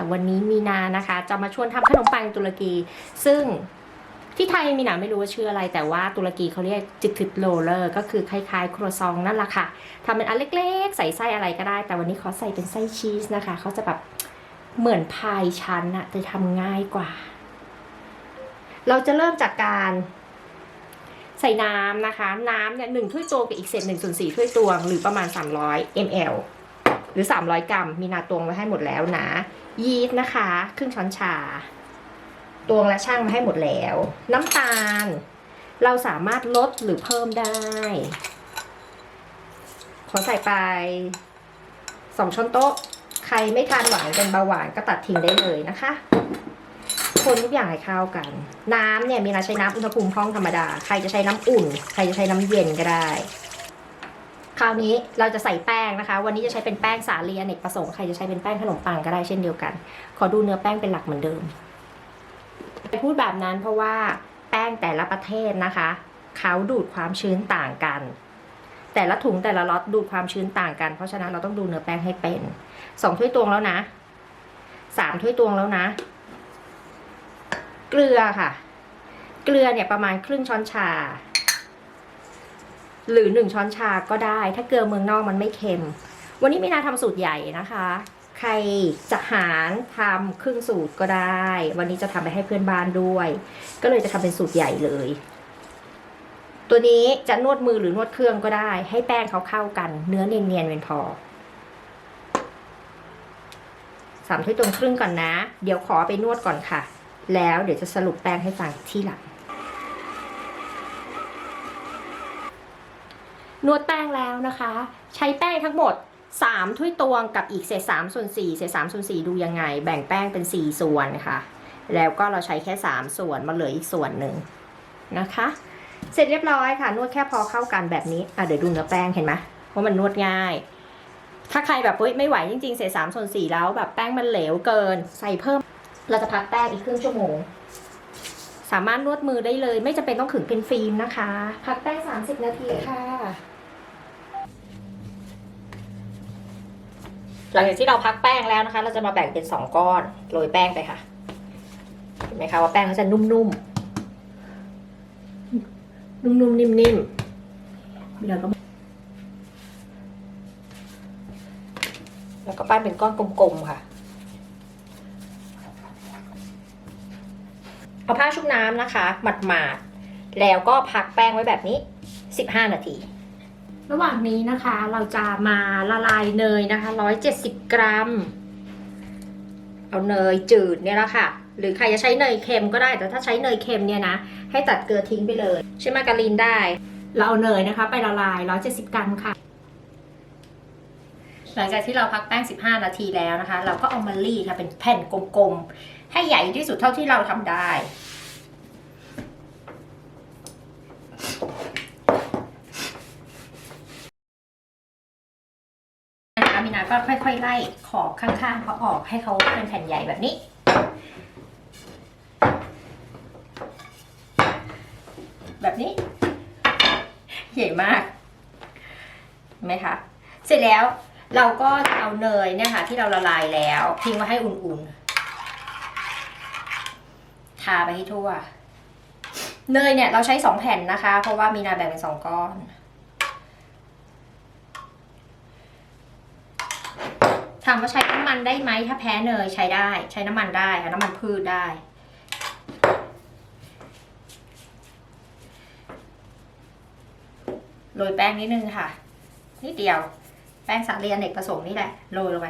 ค่ะ วันนี้มีนานะคะ จะมาชวนทำขนมปังตุรกี ซึ่งที่ไทยมีนาไม่รู้ว่าชื่ออะไร แต่ว่าตุรกีเขาเรียกจิกึดโรเลอร์ ก็คือคล้ายๆ ครัวซองนั่นแหละค่ะทำเป็นอันเล็กๆ ใส่ไส้อะไรก็ได้ แต่วันนี้ขอใส่เป็นไส้ชีสนะคะเขาจะแบบเหมือนพายชั้นอะจะทำง่ายกว่า เราจะเริ่มจากการใส่น้ำนะคะ น้ำเนี่ยหนึ่งถ้วยตวงกับอีกเศษหนึ่งส่วนสี่ถ้วยตวง หรือประมาณ 300 ml หรือ 300 กรัม มีนาตวงไว้ให้หมดแล้วนะ ยีสต์นะคะ ครึ่งช้อนชา ตวงและช่างมาให้หมดแล้ว น้ำตาล เราสามารถลดหรือเพิ่มได้ ขอใส่ไป 2 ช้อนโต๊ะ ใครไม่ทานหวานเป็นเบาหวานก็ตัดทิ้งได้เลยนะคะ คนทุกอย่างให้เข้ากัน น้ำเนี่ยมีนาใช้น้ำอุณหภูมิห้องธรรมดา ใครจะใช้น้ำอุ่น ใครจะใช้น้ำเย็นก็ได้ คราวนี้เราจะใส่แป้งนะคะ วันนี้จะใช้เป็นแป้งสาลีอเนกประสงค์ใครจะใช้เป็นแป้งขนมปังก็ได้เช่นเดียวกัน ขอดูเนื้อแป้งเป็นหลักเหมือนเดิมพูดแบบนั้นเพราะว่าแป้งแต่ละประเทศนะคะเขาดูดความชื้นต่างกัน แต่ละถุงแต่ละล็อตดูดความชื้นต่างกัน เพราะฉะนั้นเราต้องดูเนื้อแป้งให้เป็นสองถ้วยตวงแล้วนะสามถ้วยตวงแล้วนะ เกลือค่ะ เกลือเนี่ยประมาณครึ่งช้อนชา หรือหนึ่งช้อนชาก็ได้ ถ้าเกลือเมืองนอกมันไม่เค็ม วันนี้มีนาทำสูตรใหญ่นะคะ ใครจะหารทำครึ่งสูตรก็ได้ วันนี้จะทำไปให้เพื่อนบ้านด้วย ก็เลยจะทำเป็นสูตรใหญ่เลย ตัวนี้จะนวดมือหรือนวดเครื่องก็ได้ ให้แป้งเขาเข้ากัน เนื้อเนียนๆเป็นพอสามถ้วยตวงครึ่งก่อนนะ เดี๋ยวขอไปนวดก่อนค่ะ แล้วเดี๋ยวจะสรุปแป้งให้ฟังที่หลัง นวดแป้งแล้วนะคะ ใช้แป้งทั้งหมด 3 ถ้วยตวงกับอีกเศษ3ส่วน4เศษ3ส่วน4ดูยังไง แบ่งแป้งเป็น 4 ส่วนค่ะ แล้วก็เราใช้แค่ 3 ส่วนมาเหลืออีกส่วนหนึ่งนะคะ เสร็จเรียบร้อยค่ะ นวดแค่พอเข้ากันแบบนี้อะเดี๋ยวดูเนื้อแป้งเห็นไหมว่ามันนวดง่าย ถ้าใครแบบไม่ไหวจริงๆเศษ3ส่วน4แล้วแบบแป้งมันเหลวเกิน ใส่เพิ่ม เราจะพักแป้งอีกครึ่งชั่วโมง สามารถนวดมือได้เลย ไม่จำเป็นต้องขึงเป็นฟิล์มนะคะ พักแป้ง30 นาทีค่ะ หลังจากที่เราพักแป้งแล้วนะคะ เราจะมาแบ่งเป็น 2 ก้อนโรยแป้งไปค่ะ เห็นไหมคะว่าแป้งเขาจะนุ่มๆ นุ่มๆ นิ่มๆ แล้วก็แล้วก็ปั้นเป็นก้อนกลมๆค่ะ เอาผ้าชุบน้ำนะคะหมาดๆแล้วก็พักแป้งไว้แบบนี้ 15 นาที ระหว่างนี้นะคะเราจะมาละลายเนยนะคะ 170 กรัม เอาเนยจืดเนี่ยแหละค่ะ หรือใครจะใช้เนยเค็มก็ได้ แต่ถ้าใช้เนยเค็มเนี่ยนะ ให้ตัดเกลือทิ้งไปเลย ใช้มาการีนได้ เราเอาเนยนะคะ ไปละลาย 170 กรัมค่ะ หลังจากที่เราพักแป้ง 15 นาทีแล้วนะคะ เราก็เอามารีดค่ะเป็นแผ่นกลมๆ ให้ใหญ่ที่สุดเท่าที่เราทำได้นะคะมินาก็ค่อยๆ ไล่ขอบข้างๆเขาออกให้เขาเป็นแผ่นใหญ่แบบนี้แบบนี้ ใหญ่มากเห็นไหมคะเสร็จแล้วเราก็เอาเนยเนี่ยค่ะ ที่เราละลายแล้ว ทิ้งไว้ให้อุ่นๆ ทาไปให้ทั่ว เนยเนี่ยเราใช้สองแผ่นนะคะ เพราะว่ามีนาแบ่งเป็นสองก้อน ถามว่าใช้น้ำมันได้ไหมถ้าแพ้เนยใช้ได้ ใช้น้ำมันได้ค่ะน้ำมันพืชได้โรยแป้งนิดนึงค่ะ นิดเดียว แป้งสาลีอเนกประสงค์นี่แหละโรยลงไป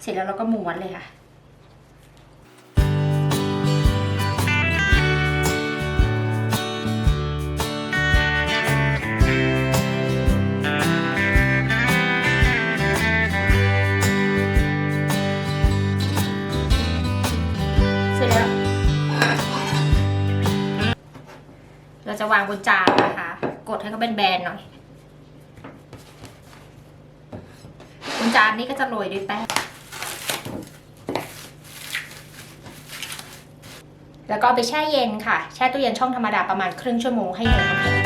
เสร็จแล้วเราก็ม้วนเลยค่ะ เราจะวางบนจานนะคะ กดให้เขาเป็นแบนๆหน่อย บนจานนี้ก็จะโรยด้วยแป้ง แล้วก็ไปแช่เย็นค่ะ แช่ตู้เย็นช่องธรรมดาประมาณครึ่งชั่วโมงให้เน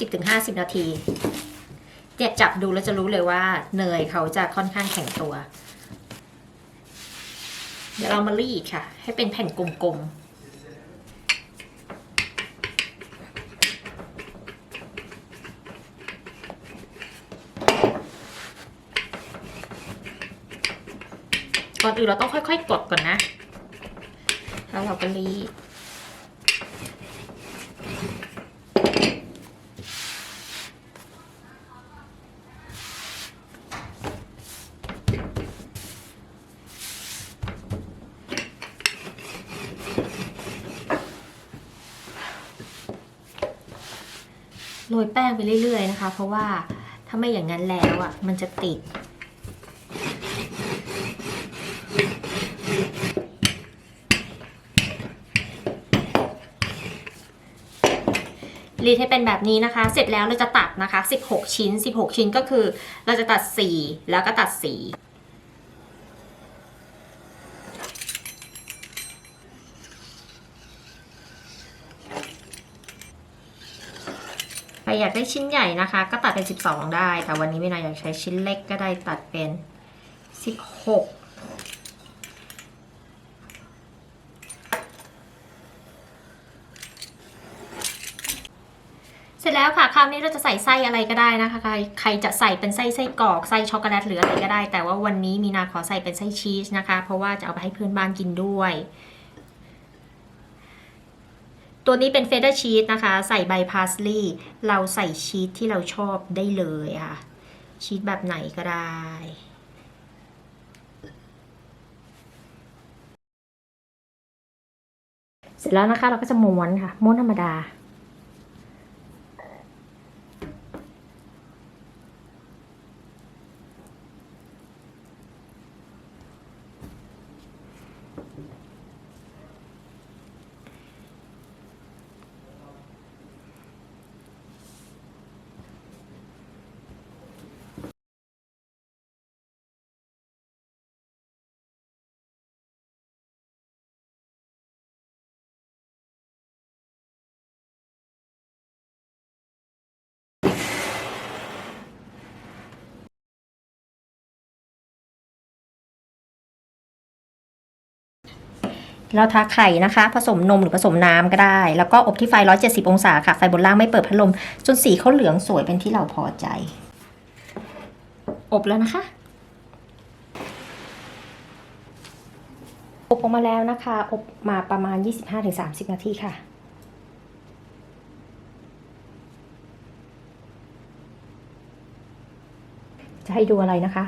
30-50 นาทีเนี่ยจับดูแล้วจะรู้เลยว่าเนยเขาจะค่อนข้างแข็งตัว เดี๋ยวเรามารีดค่ะ ให้เป็นแผ่นกลมๆก่อนอื่นเราต้องค่อยๆกดก่อนนะ แล้วเราก็รีด โรยแป้งไปเรื่อยๆนะคะ เพราะว่าถ้าไม่อย่างนั้นแล้วอะมันจะติด รีดให้เป็นแบบนี้นะคะ เสร็จแล้วเราจะตัดนะคะ 16 ชิ้น 16 ชิ้นก็คือ เราจะตัด 4 แล้วก็ตัด 4 รอยากได้ชิ้นใหญ่นะคะ ก็ตัดเป็น 12 ได้ แต่วันนี้ไม่นายอยากใช้ชิ้นเล็กก็ได้ตัดเป็น 16เสร็จแล้วค่ะคราวนี้เราจะใส่ไส้อะไรก็ได้นะคะ ใครใครจะใส่เป็นไส้ไส้กรอกไส้ช็อกโกแลตหรืออะไรก็ได้ แต่ว่าวันนี้มีนาขอใส่เป็นไส้ชีสนะคะ เพราะว่าจะเอาไปให้เพื่อนบ้านกินด้วย ตัวนี้เป็นเฟเดอร์ชีสนะคะ ใส่ใบพาสลีย์เราใส่ชีสที่เราชอบได้เลยค่ะ ชีสแบบไหนก็ได้เสร็จแล้วนะคะเราก็จะม้วนค่ะม้วนธรรมดา เราทาไข่นะคะ ผสมนมหรือผสมน้ำก็ได้ แล้วก็อบที่ไฟ 170 องศาค่ะ ไฟบนล่างไม่เปิดพัดลม จนสีเขาเหลืองสวยเป็นที่เราพอใจ อบแล้วนะคะ อบออกมาแล้วนะคะ อบมาประมาณ 25-30 นาทีค่ะจะให้ดูอะไรนะคะ